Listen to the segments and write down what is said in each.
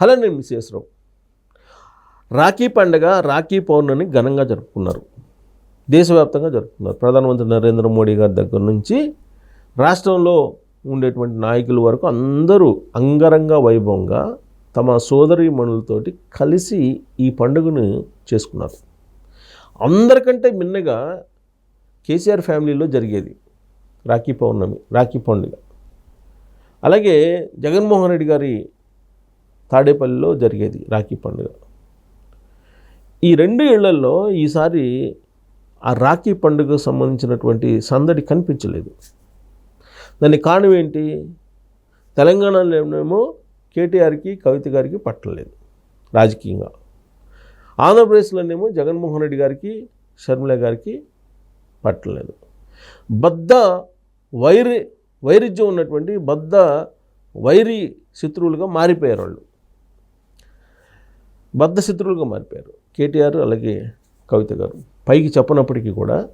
Hello నేను మిసేశ్వరావు రాఖీ పండుగ రాఖీ పౌర్ణమిని ఘనంగా జరుపుకున్నారు. దేశవ్యాప్తంగా జరుపుకున్నారు. ప్రధానమంత్రి నరేంద్ర మోడీ గారి దగ్గర నుంచి రాష్ట్రంలో ఉండేటువంటి నాయకుల వరకు అందరూ అంగరంగ వైభవంగా తమ సోదరిమణులతోటి కలిసి ఈ పండుగను చేసుకున్నారు. అందరికంటే మిన్నగా కేసీఆర్ ఫ్యామిలీలో జరిగేది రాఖీ పౌర్ణమి రాఖీ పండుగ. అలాగే జగన్మోహన్ రెడ్డి గారి తాడేపల్లిలో జరిగేది రాఖీ పండుగ. ఈ రెండు ఏళ్ళలో ఈసారి ఆ రాఖీ పండుగకు సంబంధించినటువంటి సందడి కనిపించలేదు. దానికి కారణం ఏంటి? తెలంగాణలోనేమో కేటీఆర్కి కవిత గారికి పట్టలేదు రాజకీయంగా. ఆంధ్రప్రదేశ్లోనేమో జగన్మోహన్ రెడ్డి గారికి షర్మిల గారికి పట్టలేదు. బద్ద వైరి వైరుధ్యం ఉన్నటువంటి బద్ద వైరి శత్రువులుగా మారిపోయారు వాళ్ళు. బద్ధశత్రులుగా మారిపోయారు. కేటీఆర్ అలాగే కవిత గారు. పైకి చెప్పనప్పటికీ కూడా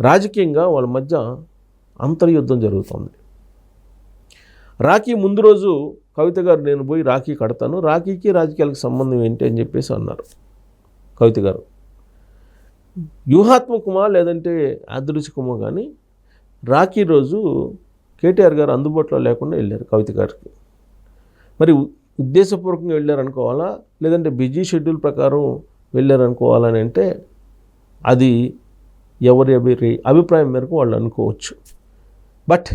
రాజకీయంగా వాళ్ళ మధ్య అంతర్యుద్ధం జరుగుతుంది. రాఖీ ముందు రోజు కవిత గారు నేను పోయి రాఖీ కడతాను. రాఖీకి రాజకీయాలకు సంబంధం ఏంటి? అని చెప్పేసి అన్నారు కవిత గారు. వ్యూహాత్మకమా లేదంటే యాదృచ్ఛికమో కానీ రాఖీ రోజు కేటీఆర్ గారు అందుబాటులో లేకుండా వెళ్ళారు కవిత గారికి. మరి ఉద్దేశపూర్వకంగా వెళ్ళారనుకోవాలా? లేదంటే బిజీ షెడ్యూల్ ప్రకారం వెళ్ళారనుకోవాలని అంటే అది ఎవరి అభి అభిప్రాయం మేరకు వాళ్ళు అనుకోవచ్చు. బట్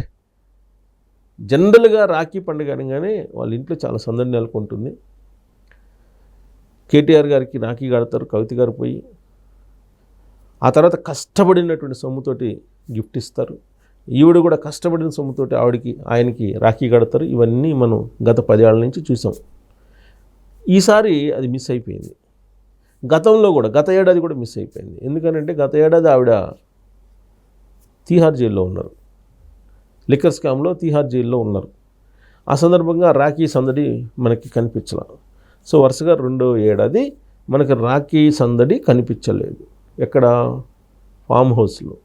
జనరల్గా రాఖీ పండుగ అనగానే వాళ్ళ ఇంట్లో చాలా సందడి నెలకొంటుంది. కేటీఆర్ గారికి రాఖీ కడతారు కవిత గారు పోయి. ఆ తర్వాత కష్టపడినటువంటి సొమ్ముతోటి గిఫ్ట్ ఇస్తారు. ఈవిడ కూడా కష్టపడిన సొమ్ముతోటి ఆవిడకి ఆయనకి రాఖీ కడతారు. ఇవన్నీ మనం గత పదేళ్ళ నుంచి చూసాం. ఈసారి అది మిస్ అయిపోయింది. గతంలో కూడా గత ఏడాది కూడా మిస్ అయిపోయింది. ఎందుకనంటే గత ఏడాది ఆవిడ తీహార్ జైల్లో ఉన్నారు. లిక్కర్ స్కామ్లో తీహార్ జైల్లో ఉన్నారు. ఆ సందర్భంగా రాఖీ సందడి మనకి కనిపించలా. సో వరుసగా రెండో ఏడాది మనకి రాఖీ సందడి కనిపించలేదు. ఎక్కడ? ఫామ్ హౌస్లో.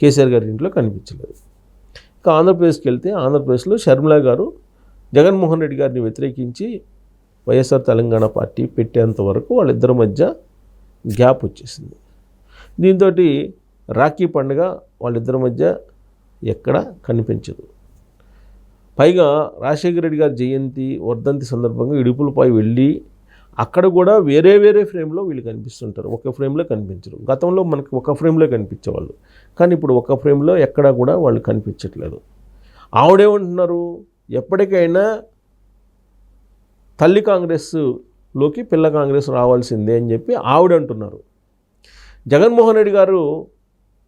కేసీఆర్ గారి ఇంట్లో కనిపించలేదు. ఇక ఆంధ్రప్రదేశ్కి వెళ్తే ఆంధ్రప్రదేశ్లో షర్మిల గారు జగన్మోహన్ రెడ్డి గారిని వ్యతిరేకించి వైఎస్ఆర్ తెలంగాణ పార్టీ పెట్టేంత వరకు వాళ్ళిద్దరి మధ్య గ్యాప్ వచ్చేసింది. దీంతో రాఖీ పండుగ వాళ్ళిద్దరి మధ్య ఎక్కడ కనిపించదు. పైగా రాజశేఖర రెడ్డి గారి జయంతి వర్ధంతి సందర్భంగా ఇడుపులపై వెళ్ళి అక్కడ కూడా వేరే వేరే ఫ్రేమ్లో వీళ్ళు కనిపిస్తుంటారు. ఒక ఫ్రేమ్లో కనిపించరు. గతంలో మనకి ఒక ఫ్రేమ్లో కనిపించేవాళ్ళు. కానీ ఇప్పుడు ఒక ఫ్రేమ్లో ఎక్కడా కూడా వాళ్ళు కనిపించట్లేదు. ఆవిడేమంటున్నారు ఎప్పటికైనా తల్లి కాంగ్రెస్లోకి పిల్ల కాంగ్రెస్ రావాల్సిందే అని చెప్పి ఆవిడ అంటున్నారు. జగన్మోహన్ రెడ్డి గారు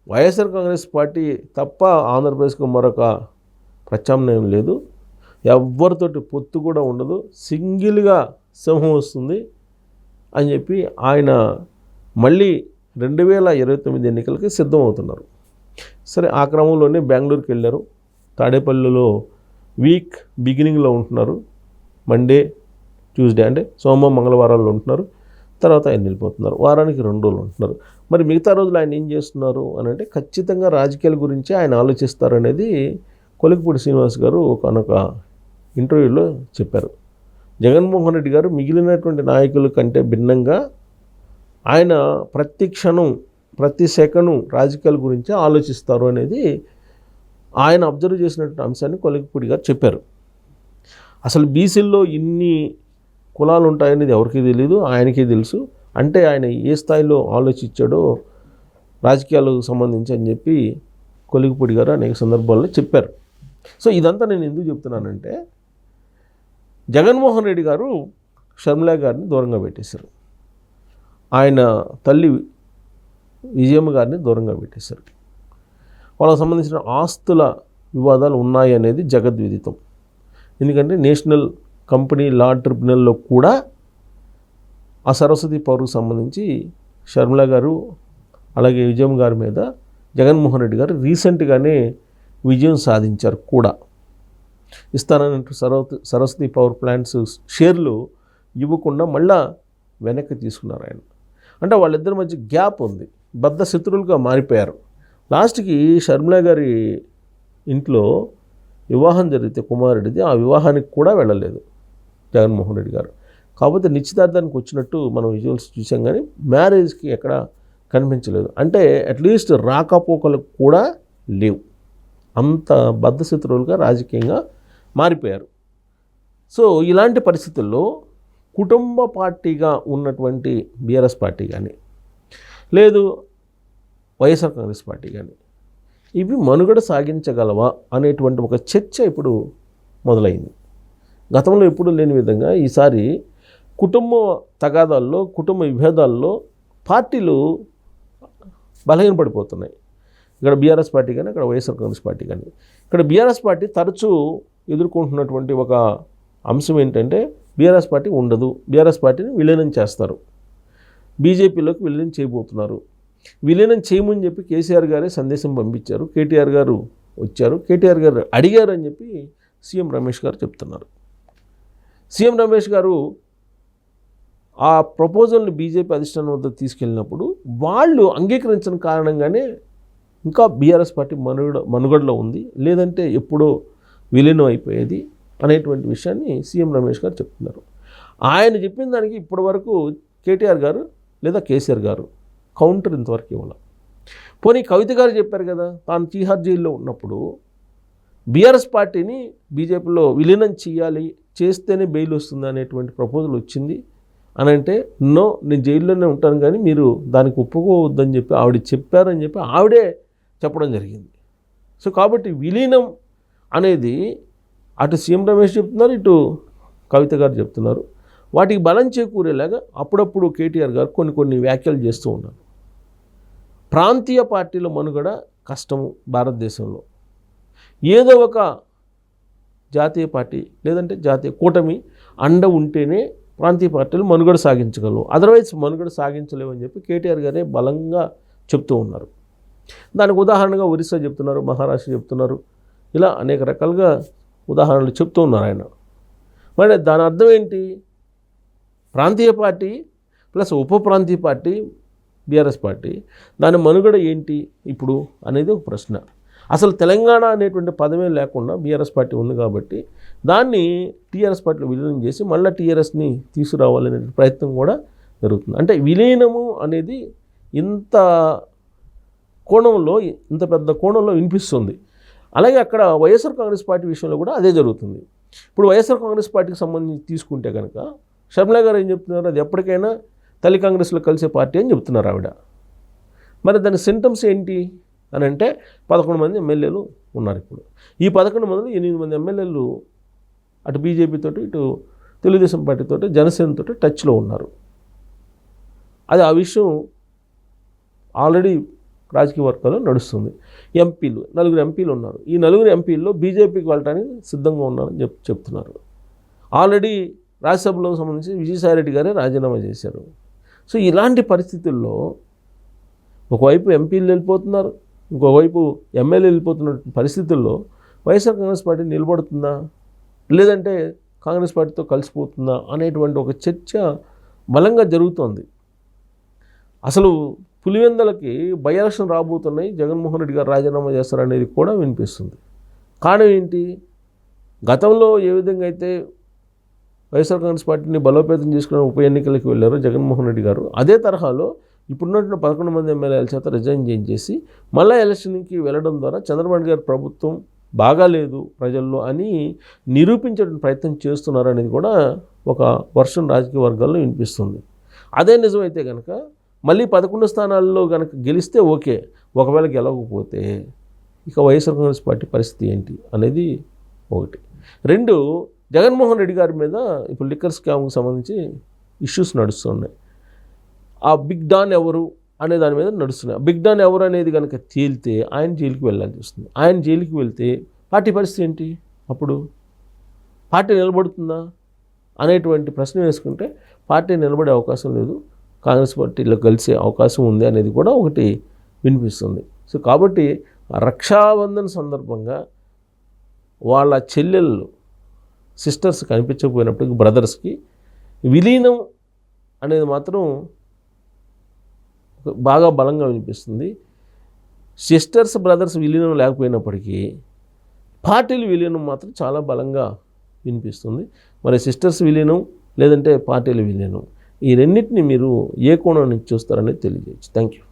వైఎస్ఆర్ కాంగ్రెస్ పార్టీ తప్ప ఆంధ్రప్రదేశ్కు మరొక ప్రత్యామ్నాయం లేదు. ఎవరితోటి పొత్తు కూడా ఉండదు. సింగిల్గా సింహం వస్తుంది అని చెప్పి ఆయన మళ్ళీ రెండు వేల ఇరవై తొమ్మిది ఎన్నికలకి సిద్ధమవుతున్నారు. సరే ఆ క్రమంలోనే బెంగళూరుకి వెళ్ళారు. తాడేపల్లిలో వీక్ బిగినింగ్లో ఉంటున్నారు. మండే ట్యూస్డే అంటే సోమవారం మంగళవారాల్లో ఉంటున్నారు. తర్వాత ఆయన వెళ్ళిపోతున్నారు. వారానికి రెండు రోజులు ఉంటున్నారు. మరి మిగతా రోజులు ఆయన ఏం చేస్తున్నారు అని అంటే ఖచ్చితంగా రాజకీయాల గురించి ఆయన ఆలోచిస్తారు అనేది శ్రీనివాస్ గారు ఒకనొక ఇంటర్వ్యూలో చెప్పారు. జగన్మోహన్ రెడ్డి గారు మిగిలినటువంటి నాయకుల కంటే భిన్నంగా ఆయన ప్రతి క్షణం ప్రతి సెకను రాజకీయాల గురించి ఆలోచిస్తారు అనేది ఆయన అబ్జర్వ్ చేసినటువంటి అంశాన్ని కొలికపూడి గారు చెప్పారు. అసలు బీసీల్లో ఇన్ని కులాలు ఉంటాయనేది ఎవరికీ తెలియదు ఆయనకే తెలుసు. అంటే ఆయన ఏ స్థాయిలో ఆలోచించాడో రాజకీయాలకు సంబంధించి అని చెప్పి కొలిగిపూడి గారు అనేక సందర్భాల్లో చెప్పారు. సో ఇదంతా నేను ఎందుకు చెప్తున్నానంటే జగన్మోహన్ రెడ్డి గారు షర్మిల గారిని దూరంగా పెట్టేశారు. ఆయన తల్లి విజయమ్మ గారిని దూరంగా పెట్టేశారు. వాళ్ళకి సంబంధించిన ఆస్తుల వివాదాలు ఉన్నాయి అనేది జగద్విదితం. ఎందుకంటే నేషనల్ కంపెనీ లా ట్రిబ్యునల్లో కూడా ఆ సరస్వతి పౌరుకు సంబంధించి షర్మిల గారు అలాగే విజయం గారి మీద జగన్మోహన్ రెడ్డి గారు రీసెంట్గానే విజయం సాధించారు కూడా. ఇస్తానంటూ సరస్వతి సరస్వతి పవర్ ప్లాంట్స్ షేర్లు ఇవ్వకుండా మళ్ళా వెనక్కి తీసుకున్నారు ఆయన. అంటే వాళ్ళిద్దరి మధ్య గ్యాప్ ఉంది. బద్ద శత్రువులుగా మారిపోయారు. లాస్ట్కి షర్మిల గారి ఇంట్లో వివాహం జరిగితే కుమారుడిది. ఆ వివాహానికి కూడా వెళ్ళలేదు జగన్మోహన్ రెడ్డి గారు. కాకపోతే నిశ్చితార్థానికి వచ్చినట్టు మనం విజువల్స్ చూసాం కానీ మ్యారేజ్కి ఎక్కడ కనిపించలేదు. అంటే అట్లీస్ట్ రాకపోకలకు కూడా లేవు. అంత బద్ధశత్రువులుగా రాజకీయంగా మారిపోయారు. సో ఇలాంటి పరిస్థితుల్లో కుటుంబ పార్టీగా ఉన్నటువంటి బీఆర్ఎస్ పార్టీ కానీ లేదు వైఎస్ఆర్ కాంగ్రెస్ పార్టీ కానీ ఇవి మనుగడ సాగించగలవా అనేటువంటి ఒక చర్చ ఇప్పుడు మొదలైంది. గతంలో ఎప్పుడూ లేని విధంగా ఈసారి కుటుంబ తగాదాల్లో కుటుంబ విభేదాల్లో పార్టీలు బలహీనపడిపోతున్నాయి ఇక్కడ బీఆర్ఎస్ పార్టీ కానీ అక్కడ వైఎస్ఆర్ కాంగ్రెస్ పార్టీ కానీ ఇక్కడ బీఆర్ఎస్ పార్టీ తరచూ ఎదుర్కొంటున్నటువంటి ఒక అంశం ఏంటంటే బీఆర్ఎస్ పార్టీ ఉండదు. బీఆర్ఎస్ పార్టీని విలీనం చేస్తారు. బీజేపీలోకి విలీనం చేయబోతున్నారు. విలీనం చేయమని చెప్పి కేసీఆర్ గారే సందేశం పంపించారు. కేటీఆర్ గారు వచ్చారు. కేటీఆర్ గారు అడిగారు అని చెప్పి సీఎం రమేష్ గారు చెప్తున్నారు. సీఎం రమేష్ గారు ఆ ప్రపోజల్ని బీజేపీ అధిష్టానం వద్ద తీసుకెళ్ళినప్పుడు వాళ్ళు అంగీకరించిన కారణంగానే ఇంకా బీఆర్ఎస్ పార్టీ మనుగడ మనుగడలో ఉంది. లేదంటే ఎప్పుడో విలీనం అయిపోయేది అనేటువంటి విషయాన్ని సీఎం రమేష్ గారు చెప్తున్నారు. ఆయన చెప్పిన దానికి ఇప్పటి వరకు కేటీఆర్ గారు లేదా కేసీఆర్ గారు కౌంటర్ ఇంతవరకు ఇవ్వాలి. పోనీ కవిత గారు చెప్పారు కదా తాను తీహార్ జైల్లో ఉన్నప్పుడు బీఆర్ఎస్ పార్టీని బీజేపీలో విలీనం చేయాలి చేస్తేనే బెయిల్ వస్తుంది అనేటువంటి ప్రపోజల్ వచ్చింది. అని అంటే నో నేను జైల్లోనే ఉంటాను కానీ మీరు దానికి ఒప్పుకోవద్దని చెప్పి ఆవిడ చెప్పారని చెప్పి ఆవిడే చెప్పడం జరిగింది. సో కాబట్టి విలీనం అనేది అటు సీఎం రమేష్ చెప్తున్నారు ఇటు కవిత గారు చెప్తున్నారు. వాటికి బలం చేకూరేలాగా అప్పుడప్పుడు కేటీఆర్ గారు కొన్ని కొన్ని వ్యాఖ్యలు చేస్తూ ఉన్నారు. ప్రాంతీయ పార్టీల మనుగడ కష్టము భారతదేశంలో. ఏదో ఒక జాతీయ పార్టీ లేదంటే జాతీయ కూటమి అండ ఉంటేనే ప్రాంతీయ పార్టీలు మనుగడ సాగించగలవు. అదర్వైజ్ మనుగడ సాగించలేవు అని చెప్పి కేటీఆర్ గారే బలంగా చెప్తూ ఉన్నారు. దానికి ఉదాహరణగా ఒరిస్సా చెప్తున్నారు మహారాష్ట్ర చెప్తున్నారు ఇలా అనేక రకాలుగా ఉదాహరణలు చెప్తూ ఉన్నారు ఆయన. మరి దాని అర్థం ఏంటి? ప్రాంతీయ పార్టీ ప్లస్ ఉప ప్రాంతీయ పార్టీ బీఆర్ఎస్ పార్టీ దాని మనుగడ ఏంటి ఇప్పుడు అనేది ఒక ప్రశ్న. అసలు తెలంగాణ అనేటువంటి పదమే లేకుండా బీఆర్ఎస్ పార్టీ ఉంది కాబట్టి దాన్ని టీఆర్ఎస్ పార్టీలో విలీనం చేసి మళ్ళీ టీఆర్ఎస్ని తీసుకురావాలనే ప్రయత్నం కూడా జరుగుతుంది. అంటే విలీనము అనేది ఇంత కోణంలో ఇంత పెద్ద కోణంలో వినిపిస్తుంది. అలాగే అక్కడ వైఎస్ఆర్ కాంగ్రెస్ పార్టీ విషయంలో కూడా అదే జరుగుతుంది. ఇప్పుడు వైఎస్ఆర్ కాంగ్రెస్ పార్టీకి సంబంధించి తీసుకుంటే కనుక షర్మిల గారు ఏం చెప్తున్నారు? అది ఎప్పటికైనా తల్లి కాంగ్రెస్లో కలిసే పార్టీ అని చెప్తున్నారు ఆవిడ. మరి దాని సింటమ్స్ ఏంటి? అని అంటే పదకొండు మంది ఎమ్మెల్యేలు ఉన్నారు ఇప్పుడు. ఈ పదకొండు మందిలో ఎనిమిది మంది ఎమ్మెల్యేలు అటు బీజేపీతో ఇటు తెలుగుదేశం పార్టీతో జనసేనతో టచ్లో ఉన్నారు. అది ఆ విషయం ఆల్రెడీ రాజకీయ వర్గాల్లో నడుస్తుంది. ఎంపీలు నలుగురు ఎంపీలు ఉన్నారు. ఈ నలుగురు ఎంపీల్లో బీజేపీకి వెళ్ళటానికి సిద్ధంగా ఉన్నారని చెప్ చెప్తున్నారు. ఆల్రెడీ రాజ్యసభలో సంబంధించి విజయసాయిరెడ్డి గారే రాజీనామా చేశారు. సో ఇలాంటి పరిస్థితుల్లో ఒకవైపు ఎంపీలు వెళ్ళిపోతున్నారు ఇంకోవైపు ఎమ్మెల్యే వెళ్ళిపోతున్న పరిస్థితుల్లో వైఎస్ఆర్ కాంగ్రెస్ పార్టీ నిలబడుతుందా? లేదంటే కాంగ్రెస్ పార్టీతో కలిసిపోతుందా అనేటువంటి ఒక చర్చ బలంగా జరుగుతోంది. అసలు పులివెందలకి బై ఎలక్షన్ రాబోతున్నాయి. జగన్మోహన్ రెడ్డి గారు రాజీనామా చేస్తారనేది కూడా వినిపిస్తుంది. కారణం ఏంటి? గతంలో ఏ విధంగా అయితే వైఎస్ఆర్ కాంగ్రెస్ పార్టీని బలోపేతం చేసుకుని ఉప ఎన్నికలకు వెళ్ళారు జగన్మోహన్ రెడ్డి గారు అదే తరహాలో ఇప్పుడున్నటువంటి పదకొండు మంది ఎమ్మెల్యేల చేత రిజైన్ చేయించేసి మళ్ళీ ఎలక్షన్కి వెళ్ళడం ద్వారా చంద్రబాబు గారి ప్రభుత్వం బాగాలేదు ప్రజల్లో అని నిరూపించే ప్రయత్నం చేస్తున్నారనేది కూడా ఒక వర్షం రాజకీయ వర్గాల్లో వినిపిస్తుంది. అదే నిజమైతే కనుక మళ్ళీ పదకొండు స్థానాల్లో కనుక గెలిస్తే ఓకే. ఒకవేళ గెలవకపోతే ఇక వైఎస్ఆర్ కాంగ్రెస్ పార్టీ పరిస్థితి ఏంటి అనేది ఒకటి. రెండు జగన్మోహన్ రెడ్డి గారి మీద ఇప్పుడు లిక్కర్ స్కామ్కి సంబంధించి ఇష్యూస్ నడుస్తున్నాయి. ఆ బిగ్ డాన్ ఎవరు అనే దాని మీద నడుస్తున్నాయి. ఆ బిగ్ డాన్ ఎవరు అనేది కనుక తేలితే ఆయన జైలుకి వెళ్ళాల్సి వస్తుంది. ఆయన జైలుకి వెళ్తే పార్టీ పరిస్థితి ఏంటి? అప్పుడు పార్టీ నిలబడుతుందా అనేటువంటి ప్రశ్న వేసుకుంటే పార్టీ నిలబడే అవకాశం లేదు. కాంగ్రెస్ పార్టీలో కలిసే అవకాశం ఉంది అనేది కూడా ఒకటి వినిపిస్తుంది. సో కాబట్టి రక్షాబంధన్ సందర్భంగా వాళ్ళ చెల్లెళ్ళు సిస్టర్స్ కనిపించకపోయినప్పటికీ బ్రదర్స్కి విలీనం అనేది మాత్రం బాగా బలంగా వినిపిస్తుంది. సిస్టర్స్ బ్రదర్స్ విలీనం లేకపోయినప్పటికీ పార్టీలు విలీనం మాత్రం చాలా బలంగా వినిపిస్తుంది. మరి సిస్టర్స్ విలీనం లేదంటే పార్టీలు విలీనం ఈ రెండింటిని మీరు ఏ కోణం నుంచి చూస్తారనేది తెలియజేయచ్చు. Thank you